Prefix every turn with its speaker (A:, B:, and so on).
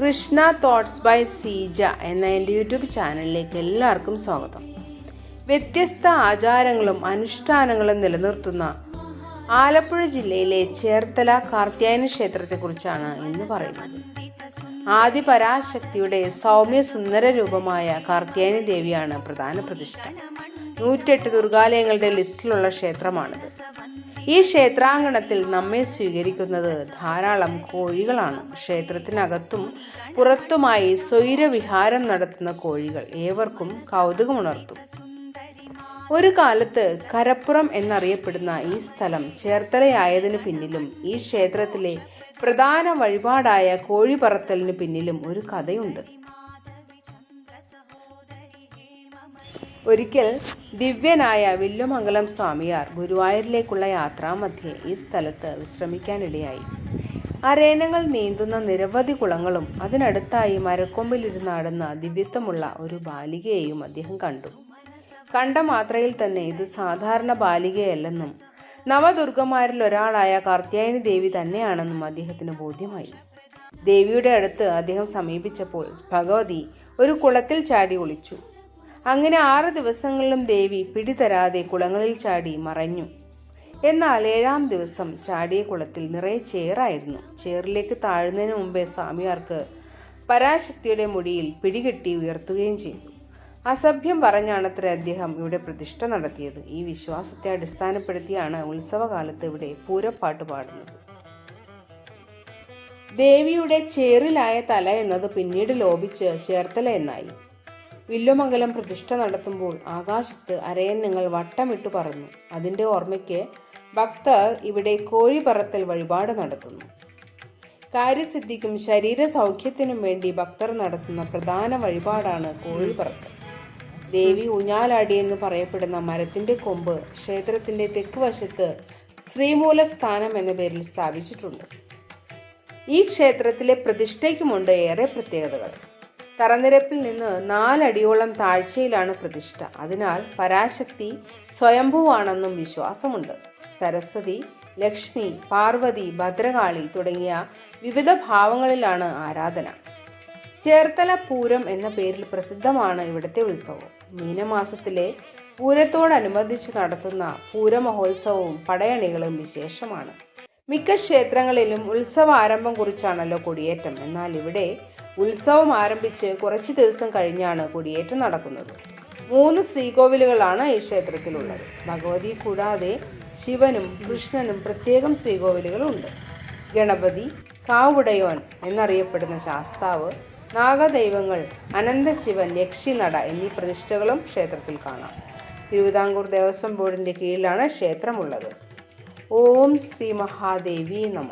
A: Krishna thoughts by Seeja എന്ന എന്റെ YouTube ചാനലിലേക്ക് എല്ലാവർക്കും സ്വാഗതം. വ്യത്യസ്ത ആചാരങ്ങളും അനുഷ്ഠാനങ്ങളും നിലനിർത്തുന്ന ആലപ്പുഴ ജില്ലയിലെ ചേർത്തല കാർത്യായന ക്ഷേത്രത്തെക്കുറിച്ചാണ് ഇന്ന് പറയുന്നത്. ആദി പരാശക്തിയുടെ സൗമ്യ സുന്ദര രൂപമായ കാർത്യായനി ദേവിയാണ് പ്രധാന പ്രതിഷ്ഠ. നൂറ്റെട്ട് ദുർഗാലയങ്ങളുടെ ലിസ്റ്റിലുള്ള ക്ഷേത്രമാണിത്. ഈ ക്ഷേത്രാങ്കണത്തിൽ നമ്മെ സ്വീകരിക്കുന്നത് ധാരാളം കോഴികളാണ്. ക്ഷേത്രത്തിനകത്തും പുറത്തുമായി സ്വൈരവിഹാരം നടത്തുന്ന കോഴികൾ ഏവർക്കും കൗതുകമുണർത്തും. ഒരു കാലത്ത് കരപ്പുറം എന്നറിയപ്പെടുന്ന ഈ സ്ഥലം ചേർത്തലയായതിനു പിന്നിലും ഈ ക്ഷേത്രത്തിലെ പ്രധാന വഴിപാടായ കോഴി പറത്തലിന് പിന്നിലും ഒരു കഥയുണ്ട്. ഒരിക്കൽ ദിവ്യനായ വില്ലുമംഗലം സ്വാമിയാർ ഗുരുവായൂരിലേക്കുള്ള യാത്രാമധ്യേ ഈ സ്ഥലത്ത് വിശ്രമിക്കാനിടയായി. അരേനകൾ നീന്തുന്ന നിരവധി കുളങ്ങളും അതിനടുത്തായി മരക്കൊമ്പിലിരുന്നാടുന്ന ദിവ്യത്വമുള്ള ഒരു ബാലികയെയും അദ്ദേഹം കണ്ടു. കണ്ട മാത്രയിൽ തന്നെ ഇത് സാധാരണ ബാലികയല്ലെന്നും നവദുർഗമാരിൽ ഒരാളായ കാർത്യായനി ദേവി തന്നെയാണെന്നും അദ്ദേഹത്തിന് ബോധ്യമായി. ദേവിയുടെ അടുത്ത് അദ്ദേഹം സമീപിച്ചപ്പോൾ ഭഗവതി ഒരു കുളത്തിൽ ചാടി ഒളിച്ചു. അങ്ങനെ ആറ് ദിവസങ്ങളിലും ദേവി പിടിതരാതെ കുളങ്ങളിൽ ചാടി മറഞ്ഞു. എന്നാൽ ഏഴാം ദിവസം ചാടിയ കുളത്തിൽ നിറയെ ചേറായിരുന്നു. ചേറിലേക്ക് താഴുന്നതിന് മുമ്പേ സ്വാമിയാർക്ക് പരാശക്തിയുടെ മുടിയിൽ പിടികെട്ടി ഉയർത്തുകയും ചെയ്തു. അസഭ്യം പറഞ്ഞാണത്ര അദ്ദേഹം ഇവിടെ പ്രതിഷ്ഠ നടത്തിയത്. ഈ വിശ്വാസത്തെ അടിസ്ഥാനപ്പെടുത്തിയാണ് ഉത്സവകാലത്ത് ഇവിടെ പൂരപ്പാട്ട് പാടുന്നത്. ദേവിയുടെ ചേറിലായ തല എന്നത് പിന്നീട് ലോപിച്ച് ചേർത്തല എന്നായി. വില്ലുമംഗലം പ്രതിഷ്ഠ നടത്തുമ്പോൾ ആകാശത്ത് അരയന്നങ്ങൾ വട്ടമിട്ടു പറന്നു. അതിന്റെ ഓർമ്മയ്ക്ക് ഭക്തർ ഇവിടെ കോഴി പറത്തൽ വഴിപാട് നടത്തുന്നു. കാര്യസിദ്ധിക്കും ശരീര സൗഖ്യത്തിനും വേണ്ടി ഭക്തർ നടത്തുന്ന പ്രധാന വഴിപാടാണ് കോഴി പറത്തൽ ദേവി ഊഞ്ഞാലാടിയെന്ന് പറയപ്പെടുന്ന മരത്തിന്റെ കൊമ്പ് ക്ഷേത്രത്തിന്റെ തെക്ക് വശത്ത് ശ്രീമൂലസ്ഥാനം എന്ന പേരിൽ സ്ഥാപിച്ചിട്ടുണ്ട്. ഈ ക്ഷേത്രത്തിലെ പ്രതിഷ്ഠയ്ക്കുമുണ്ട് ഏറെ പ്രത്യേകതകൾ. തറനിരപ്പിൽ നിന്ന് നാലടിയോളം താഴ്ചയിലാണ് പ്രതിഷ്ഠ. അതിനാൽ പരാശക്തി സ്വയംഭൂവാണെന്നും വിശ്വാസമുണ്ട്. സരസ്വതി ലക്ഷ്മി പാർവതി ഭദ്രകാളി തുടങ്ങിയ വിവിധ ഭാവങ്ങളിലാണ് ആരാധന. ചേർത്തല പൂരം എന്ന പേരിൽ പ്രസിദ്ധമാണ് ഇവിടുത്തെ ഉത്സവം. മീനമാസത്തിലെ പൂരത്തോടനുബന്ധിച്ച് നടത്തുന്ന പൂരമഹോത്സവവും പടയണികളും വിശേഷമാണ്. മിക്ക ക്ഷേത്രങ്ങളിലും ഉത്സവ ആരംഭം കുറിച്ചാണല്ലോ കൊടിയേറ്റം. എന്നാൽ ഇവിടെ ഉത്സവം ആരംഭിച്ച് കുറച്ച് ദിവസം കഴിഞ്ഞാണ് കൊടിയേറ്റം നടക്കുന്നത്. മൂന്ന് ശ്രീകോവിലുകളാണ് ഈ ക്ഷേത്രത്തിലുള്ളത്. ഭഗവതി കൂടാതെ ശിവനും കൃഷ്ണനും പ്രത്യേകം ശ്രീകോവിലുകളുണ്ട്. ഗണപതി കാവുടയോൻ എന്നറിയപ്പെടുന്ന ശാസ്താവ് നാഗദൈവങ്ങൾ അനന്തശിവൻ യക്ഷിനട എന്നീ പ്രതിഷ്ഠകളും ക്ഷേത്രത്തിൽ കാണാം. തിരുവിതാംകൂർ ദേവസ്വം ബോർഡിന്റെ കീഴിലാണ് ക്ഷേത്രമുള്ളത്. ഓം ശ്രീ മഹാദേവി നമ.